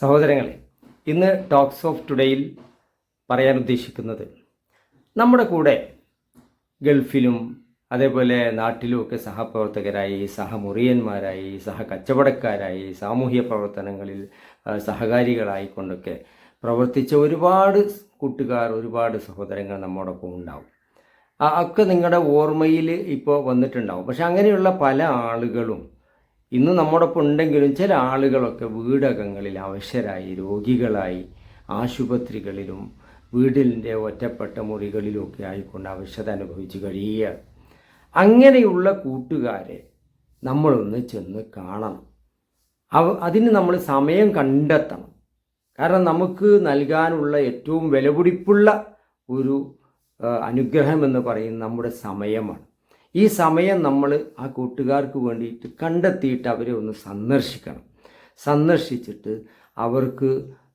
സഹോദരങ്ങളെ ഇന്ന് talks of ടുഡേയിൽ പറയാൻ ഉദ്ദേശിക്കുന്നത് നമ്മുടെ കൂടെ ഗൾഫിലും അതേപോലെ നാട്ടിലുമൊക്കെ സഹപ്രവർത്തകരായി സഹമുറിയന്മാരായി സഹ കച്ചവടക്കാരായി സാമൂഹ്യ പ്രവർത്തനങ്ങളിൽ സഹകാരികളായിക്കൊണ്ടൊക്കെ പ്രവർത്തിച്ച ഒരുപാട് കൂട്ടുകാർ ഒരുപാട് സഹോദരങ്ങൾ നമ്മോടൊപ്പം ഉണ്ടാവും. ഒക്കെ നിങ്ങളുടെ ഓർമ്മയിൽ ഇപ്പോൾ വന്നിട്ടുണ്ടാവും. പക്ഷെ അങ്ങനെയുള്ള പല ആളുകളും ഇന്ന് നമ്മോടൊപ്പം ഉണ്ടെങ്കിലും ചില ആളുകളൊക്കെ വീടകങ്ങളിൽ അവശരായി രോഗികളായി ആശുപത്രികളിലും വീടിന്റെ ഒറ്റപ്പെട്ട മുറികളിലുമൊക്കെ ആയിക്കൊണ്ട് അവശത അനുഭവിച്ച് കഴിയുകയാണ് അങ്ങനെയുള്ള കൂട്ടുകാരെ നമ്മളൊന്ന് ചെന്ന് കാണണം. അവ അതിന് നമ്മൾ സമയം കണ്ടെത്തണം. കാരണം നമുക്ക് നൽകാനുള്ള ഏറ്റവും വിലപിടിപ്പുള്ള ഒരു അനുഗ്രഹം എന്ന് പറയുന്നത് നമ്മുടെ സമയമാണ്. ഈ സമയം നമ്മൾ ആ കൂട്ടുകാർക്ക് വേണ്ടിയിട്ട് കണ്ടെത്തിയിട്ട് അവരെ ഒന്ന് സന്ദർശിക്കണം. സന്ദർശിച്ചിട്ട് അവർക്ക്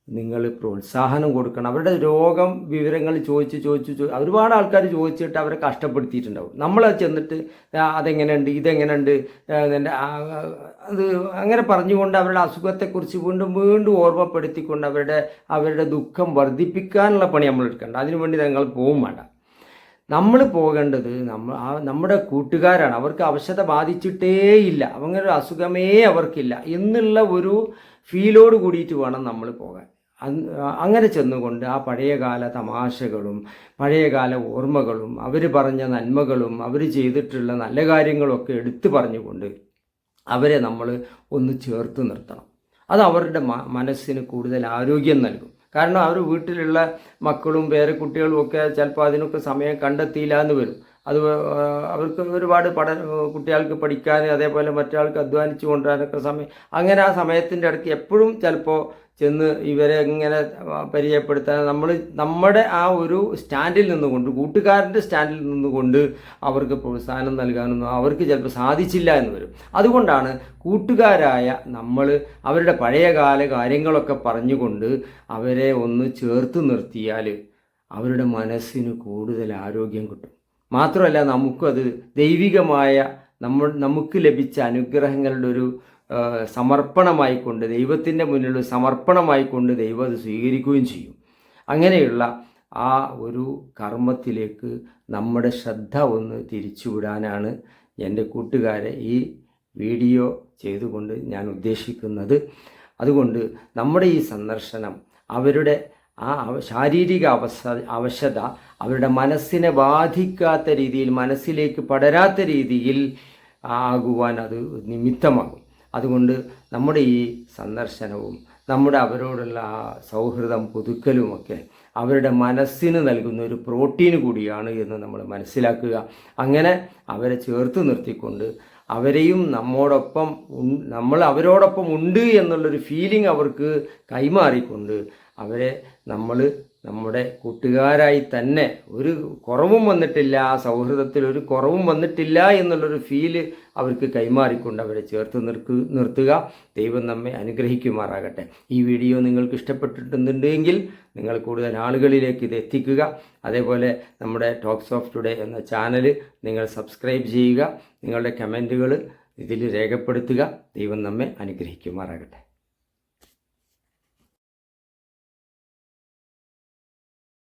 നിങ്ങൾ പ്രോത്സാഹനം കൊടുക്കണം. അവരുടെ രോഗം വിവരങ്ങൾ ചോദിച്ച് ചോദിച്ച് ചോ ഒരുപാട് ആൾക്കാർ ചോദിച്ചിട്ട് അവരെ കഷ്ടപ്പെടുത്തിയിട്ടുണ്ടാവും. നമ്മൾ ചെന്നിട്ട് അതെങ്ങനെയുണ്ട്? ഇതെങ്ങനെയുണ്ട്? എന്റെ അത് അങ്ങനെ പറഞ്ഞുകൊണ്ട് അവരുടെ അസുഖത്തെക്കുറിച്ച് വീണ്ടും വീണ്ടും ഓർമ്മപ്പെടുത്തിക്കൊണ്ട് അവരുടെ അവരുടെ ദുഃഖം വർദ്ധിപ്പിക്കാനുള്ള പണി നമ്മൾ എടുക്കേണ്ട. അതിനുവേണ്ടി നിങ്ങൾ പോകും വേണ്ട. നമ്മൾ പോകേണ്ടത് നമ്മൾ ആ നമ്മുടെ കൂട്ടുകാരാണ്. അവർക്ക് അവശത ബാധിച്ചിട്ടേയില്ല അങ്ങനെ ഒരു അസുഖമേ അവർക്കില്ല. എന്നുള്ള ഒരു ഫീലോട് കൂടിയിട്ട് വേണം നമ്മൾ പോകാൻ. അങ്ങനെ ചെന്നുകൊണ്ട് ആ പഴയകാല തമാശകളും പഴയകാല ഓർമ്മകളും അവർ പറഞ്ഞ നന്മകളും അവർ ചെയ്തിട്ടുള്ള നല്ല കാര്യങ്ങളൊക്കെ എടുത്തു പറഞ്ഞുകൊണ്ട് അവരെ നമ്മൾ ഒന്ന് ചേർത്ത് നിർത്തണം. അത് അവരുടെ മനസ്സിന് കൂടുതൽ ആരോഗ്യം നൽകും. കാരണം അവർ വീട്ടിലുള്ള മക്കളും പേരക്കുട്ടികളും ഒക്കെ ചിലപ്പോൾ അതിനൊക്കെ സമയം കണ്ടെത്തിയില്ല എന്ന് വരും. അത് അവർക്ക് ഒരുപാട് പഠ കുട്ടികൾക്ക് പഠിക്കാൻ അതേപോലെ മറ്റാൾക്ക് അധ്വാനിച്ചു കൊണ്ടുവരാനൊക്കെ സമയം അങ്ങനെ ആ സമയത്തിന്റെ ഇടയ്ക്ക് എപ്പോഴും ചിലപ്പോൾ ചെന്ന് ഇവരെ ഇങ്ങനെ പരിചയപ്പെടുത്താൻ നമ്മൾ നമ്മുടെ ആ ഒരു സ്റ്റാൻഡിൽ നിന്നുകൊണ്ട് കൂട്ടുകാരന്റെ സ്റ്റാൻഡിൽ നിന്നുകൊണ്ട് അവർക്ക് പ്രോത്സാഹനം നൽകാനൊന്നും അവർക്ക് ചിലപ്പോൾ സാധിച്ചില്ല എന്ന് വരും. അതുകൊണ്ടാണ് കൂട്ടുകാരായ നമ്മൾ അവരുടെ പഴയകാല കാര്യങ്ങളൊക്കെ പറഞ്ഞുകൊണ്ട് അവരെ ഒന്ന് ചേർത്ത് നിർത്തിയാൽ അവരുടെ മനസ്സിന് കൂടുതൽ ആരോഗ്യം കിട്ടും. മാത്രമല്ല നമുക്കത് ദൈവികമായ നമ്മൾ നമുക്ക് ലഭിച്ച അനുഗ്രഹങ്ങളുടെ ഒരു സമർപ്പണമായിക്കൊണ്ട് ദൈവത്തിന്റെ മുന്നിൽ സമർപ്പണമായിക്കൊണ്ട് ദൈവം അത് സ്വീകരിക്കുകയും ചെയ്യും. അങ്ങനെയുള്ള ആ ഒരു കർമ്മത്തിലേക്ക് നമ്മുടെ ശ്രദ്ധ ഒന്ന് തിരിച്ചുവിടാനാണ് എന്റെ കൂട്ടുകാരെ ഈ വീഡിയോ ചെയ്തുകൊണ്ട് ഞാൻ ഉദ്ദേശിക്കുന്നത്. അതുകൊണ്ട് നമ്മുടെ ഈ സന്ദർശനം അവരുടെ ആ ശാരീരിക അവസ്ഥ അവശത അവരുടെ മനസ്സിനെ ബാധിക്കാത്ത രീതിയിൽ മനസ്സിലേക്ക് പടരാത്ത രീതിയിൽ ആകുവാൻ അത് നിമിത്തമാകും. അതുകൊണ്ട് നമ്മുടെ ഈ സന്ദർശനവും നമ്മുടെ അവരോടുള്ള ആ സൗഹൃദം പുതുക്കലുമൊക്കെ അവരുടെ മനസ്സിന് നൽകുന്ന ഒരു പ്രോട്ടീൻ കൂടിയാണ് എന്ന് നമ്മൾ മനസ്സിലാക്കുക. അങ്ങനെ അവരെ ചേർത്ത് നിർത്തിക്കൊണ്ട് അവരെയും നമ്മോടൊപ്പം നമ്മൾ അവരോടൊപ്പം ഉണ്ട് എന്നുള്ളൊരു ഫീലിംഗ് അവർക്ക് കൈമാറിക്കൊണ്ട് അവരെ നമ്മൾ നമ്മുടെ കൂട്ടുകാരായി തന്നെ ഒരു കുറവും വന്നിട്ടില്ല ആ സൗഹൃദത്തിൽ ഒരു കുറവും വന്നിട്ടില്ല എന്നുള്ളൊരു ഫീൽ അവർക്ക് കൈമാറിക്കൊണ്ട് അവരെ ചേർത്ത് നിർക്ക് നിർത്തുക. ദൈവം നമ്മെ അനുഗ്രഹിക്കുമാറാകട്ടെ. ഈ വീഡിയോ നിങ്ങൾക്ക് ഇഷ്ടപ്പെട്ടിട്ടുണ്ടെങ്കിൽ നിങ്ങൾ കൂടുതൽ ആളുകളിലേക്ക് ഇത് എത്തിക്കുക. അതേപോലെ നമ്മുടെ ടോക്സ് ഓഫ് ടുഡേ എന്ന ചാനൽ നിങ്ങൾ സബ്സ്ക്രൈബ് ചെയ്യുക. നിങ്ങളുടെ കമന്റുകൾ ഇതിൽ രേഖപ്പെടുത്തുക. ദൈവം നമ്മെ അനുഗ്രഹിക്കുമാറാകട്ടെ.